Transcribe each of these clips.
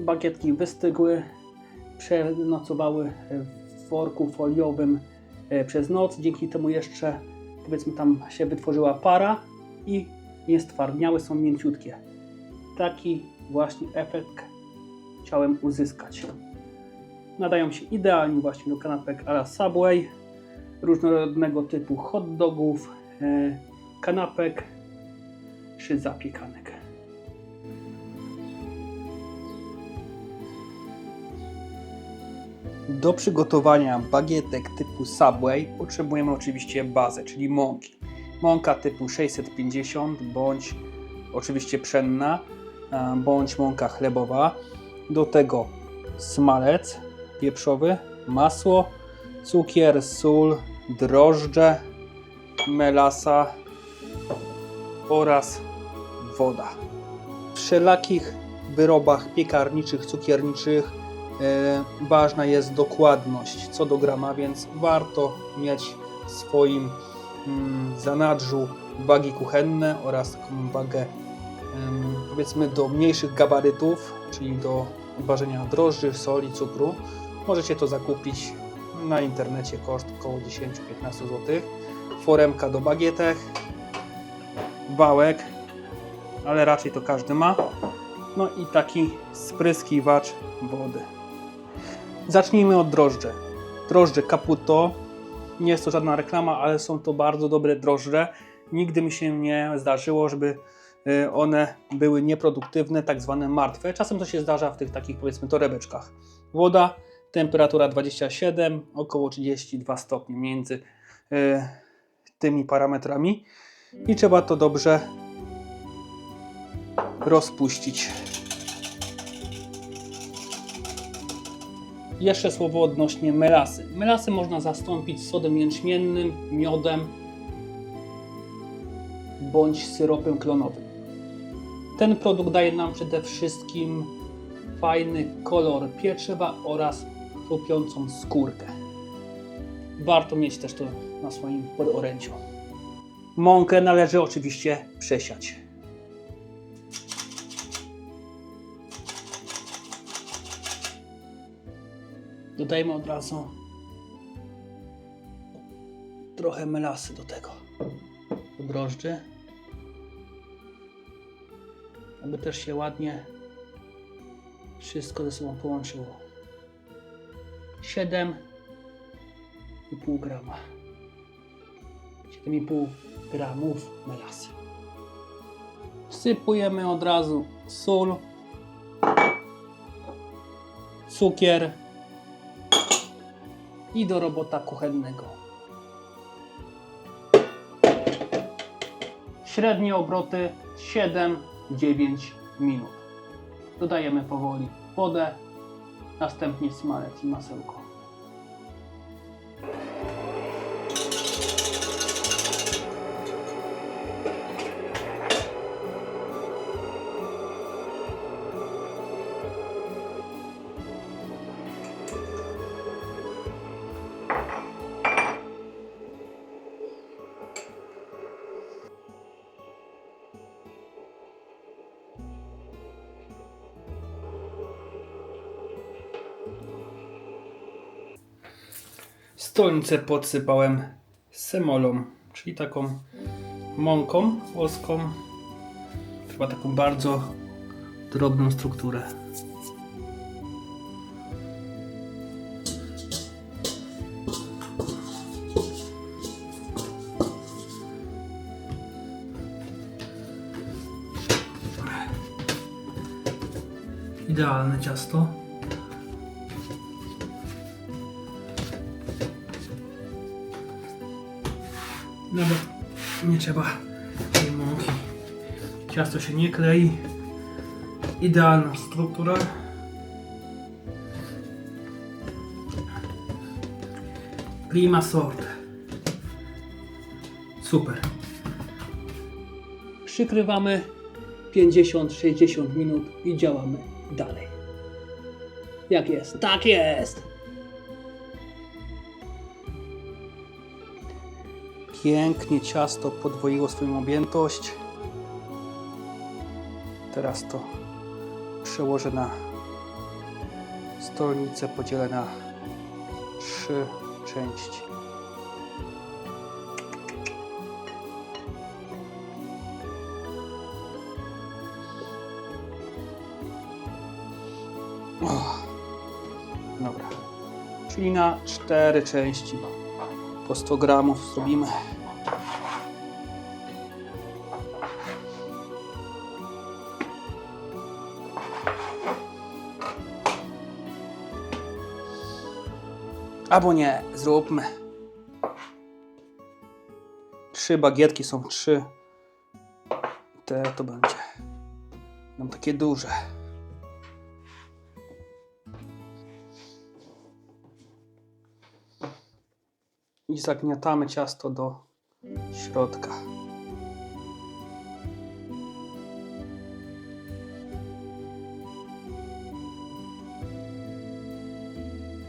Bagietki wystygły, przenocowały w worku foliowym e, przez noc. Dzięki temu jeszcze powiedzmy tam się wytworzyła para i nie stwardniały, są mięciutkie. Taki właśnie efekt chciałem uzyskać. Nadają się idealnie właśnie do kanapek a la Subway, różnorodnego typu hot dogów, e, kanapek czy zapiekanek. Do przygotowania bagietek typu Subway potrzebujemy oczywiście bazę, czyli mąki. Mąka typu 650 bądź oczywiście pszenna, bądź mąka chlebowa. Do tego smalec pieprzowy, masło, cukier, sól, drożdże, melasa oraz woda. W wszelakich wyrobach piekarniczych, cukierniczych ważna jest dokładność co do grama, więc warto mieć w swoim mm, zanadrzu wagi kuchenne oraz taką wagę powiedzmy do mniejszych gabarytów, czyli do ważenia drożdży, soli, cukru. Możecie to zakupić na internecie, koszt około 10-15 zł. Foremka do bagietek, wałek, ale raczej to każdy ma. No i taki spryskiwacz wody. Zacznijmy od drożdży. Drożdże Caputo. Nie jest to żadna reklama, ale są to bardzo dobre drożdże. Nigdy mi się nie zdarzyło, żeby y, one były nieproduktywne, tak zwane martwe. Czasem to się zdarza w tych takich powiedzmy torebeczkach. Woda, temperatura 27, około 32 stopni między tymi parametrami i trzeba to dobrze rozpuścić. Jeszcze słowo odnośnie melasy. Melasy można zastąpić sodem jęczmiennym, miodem bądź syropem klonowym. Ten produkt daje nam przede wszystkim fajny kolor pieczywa oraz chrupiącą skórkę. Warto mieć też to na swoim podorędziu. Mąkę należy oczywiście przesiać. Dodajmy od razu trochę melasy do tego. Do drożdży. Aby też się ładnie wszystko ze sobą połączyło. 7,5 grama. 7,5 gramów melasy. Wsypujemy od razu sól, cukier i do robota kuchennego. Średnie obroty 7-9 minut. Dodajemy powoli wodę, następnie smalec i masełko. Stolnicę podsypałem semolą, czyli taką mąką włoską. Chyba taką bardzo drobną strukturę. Idealne ciasto. Nawet nie trzeba tej mąki. Ciasto się nie klei. Idealna struktura. Prima sorte. Super. Przykrywamy 50-60 minut i działamy dalej. Jak jest? Tak jest! Pięknie ciasto podwoiło swoją objętość. Teraz to przełożę na Stolnicę podzielę na trzy części. Dobra. Czyli na cztery części. Po 100 gramów zrobimy. Albo nie, zróbmy. Trzy bagietki są trzy. Te to będzie. Będą takie duże. I zagniatamy ciasto do środka.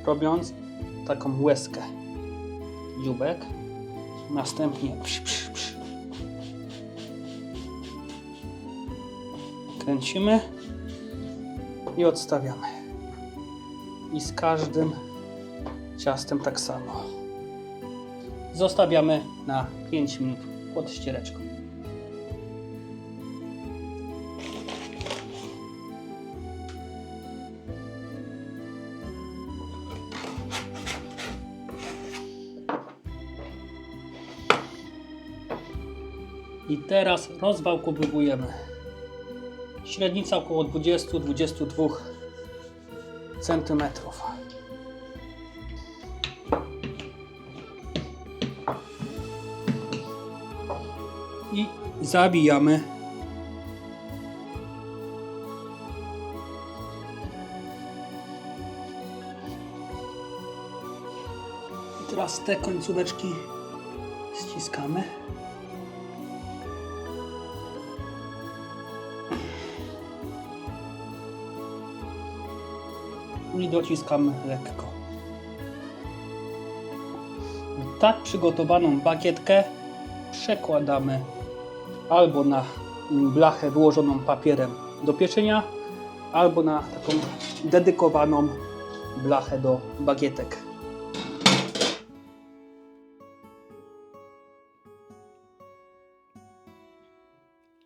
Robiąc taką łezkę dziubek. Następnie psz, psz, psz. kręcimy i odstawiamy. I z każdym ciastem tak samo. Zostawiamy na 5 minut pod ściereczką. I teraz rozwałkowujemy. Średnica około 20-22 cm. Zabijamy. I teraz te końcóweczki ściskamy. i dociskamy lekko. Tak przygotowaną bagietkę przekładamy albo na blachę wyłożoną papierem do pieczenia, albo na taką dedykowaną blachę do bagietek.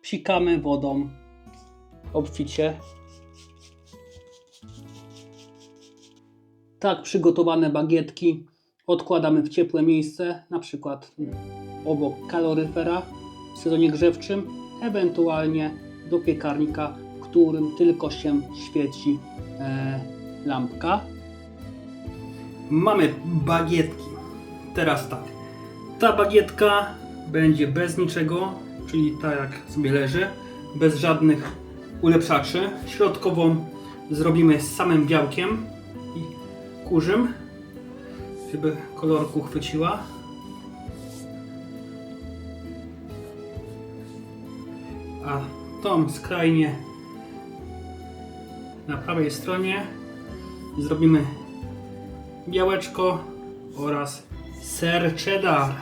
Psikamy wodą obficie Tak przygotowane bagietki odkładamy w ciepłe miejsce, na przykład obok kaloryfera w sezonie grzewczym, ewentualnie do piekarnika, w którym tylko się świeci e, lampka. Mamy bagietki. Teraz tak. Ta bagietka będzie bez niczego, czyli tak jak sobie leży, bez żadnych ulepszaczy. Środkową zrobimy z samym białkiem kurzym, żeby kolorku chwyciła. A tą skrajnie na prawej stronie zrobimy białeczko oraz ser cheddar.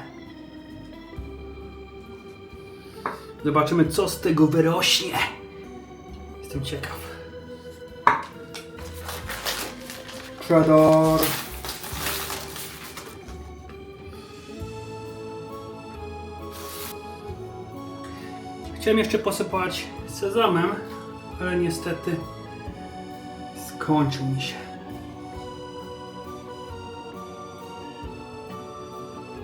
Zobaczymy co z tego wyrośnie. Jestem ciekaw. Cheddar. Chciałem jeszcze posypać sezamem, ale niestety skończył mi się.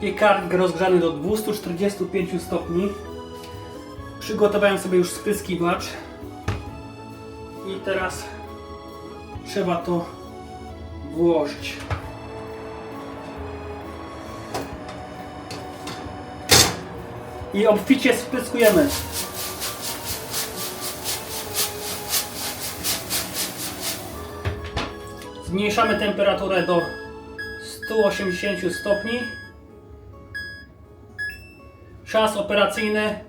Piekarnik rozgrzany do 245 stopni. Przygotowałem sobie już spryskiwacz. I teraz trzeba to włożyć. I obficie spryskujemy. Zmniejszamy temperaturę do 180 stopni. Czas operacyjny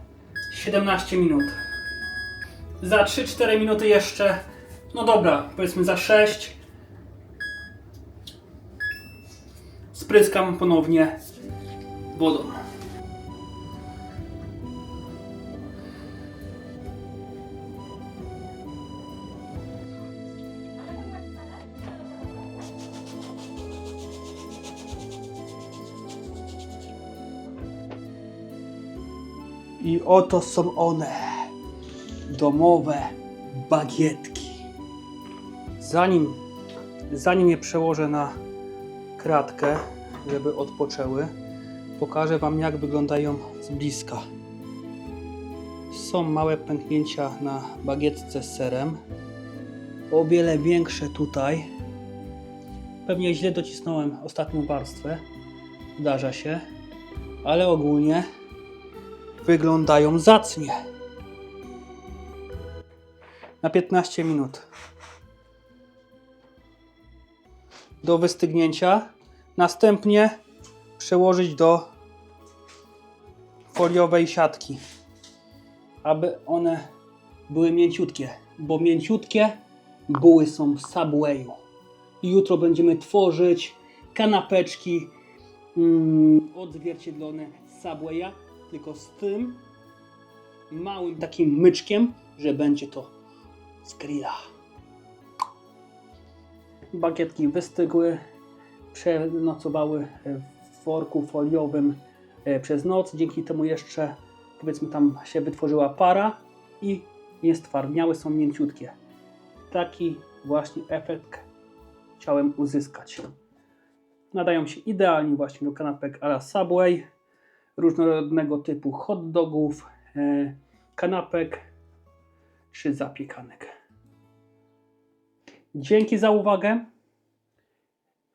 17 minut. Za 3-4 minuty jeszcze, no dobra, powiedzmy za 6 spryskam ponownie wodą. Oto są one. Domowe bagietki. Zanim, zanim je przełożę na kratkę, żeby odpoczęły, pokażę Wam, jak wyglądają z bliska. Są małe pęknięcia na bagietce z serem. O wiele większe tutaj. Pewnie źle docisnąłem ostatnią warstwę. Zdarza się. Ale ogólnie wyglądają zacnie. Na 15 minut. Do wystygnięcia. Następnie przełożyć do foliowej siatki, aby one były mięciutkie, bo mięciutkie buły są w Subwayu. I jutro będziemy tworzyć kanapeczki mm, odzwierciedlone z Subwaya, tylko z tym małym takim myczkiem, że będzie to z grilla. Bagietki wystygły, przenocowały w worku foliowym e, przez noc. Dzięki temu jeszcze powiedzmy tam się wytworzyła para i nie stwardniały, są mięciutkie. Taki właśnie efekt chciałem uzyskać. Nadają się idealnie właśnie do kanapek a la Subway, różnorodnego typu hot dogów, e, kanapek czy zapiekanek. Dzięki za uwagę.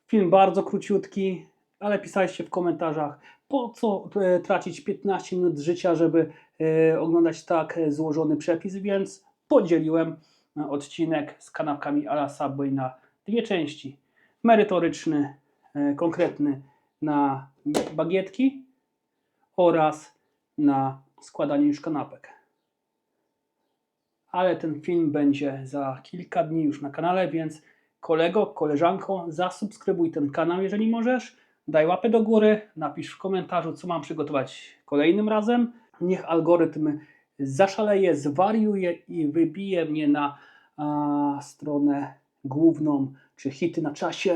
Film bardzo króciutki, ale pisaliście w komentarzach, po co e, tracić 15 minut życia, żeby e, oglądać tak złożony przepis, więc podzieliłem odcinek z kanapkami a la Subway na dwie części. Merytoryczny, konkretny na bagietki oraz na składanie już kanapek. Ale ten film będzie za kilka dni już na kanale, więc kolego, koleżanko, zasubskrybuj ten kanał, jeżeli możesz. Daj łapę do góry, napisz w komentarzu, co mam przygotować kolejnym razem. Niech algorytm zaszaleje, zwariuje i wybije mnie na a, stronę główną, czy hity na czasie.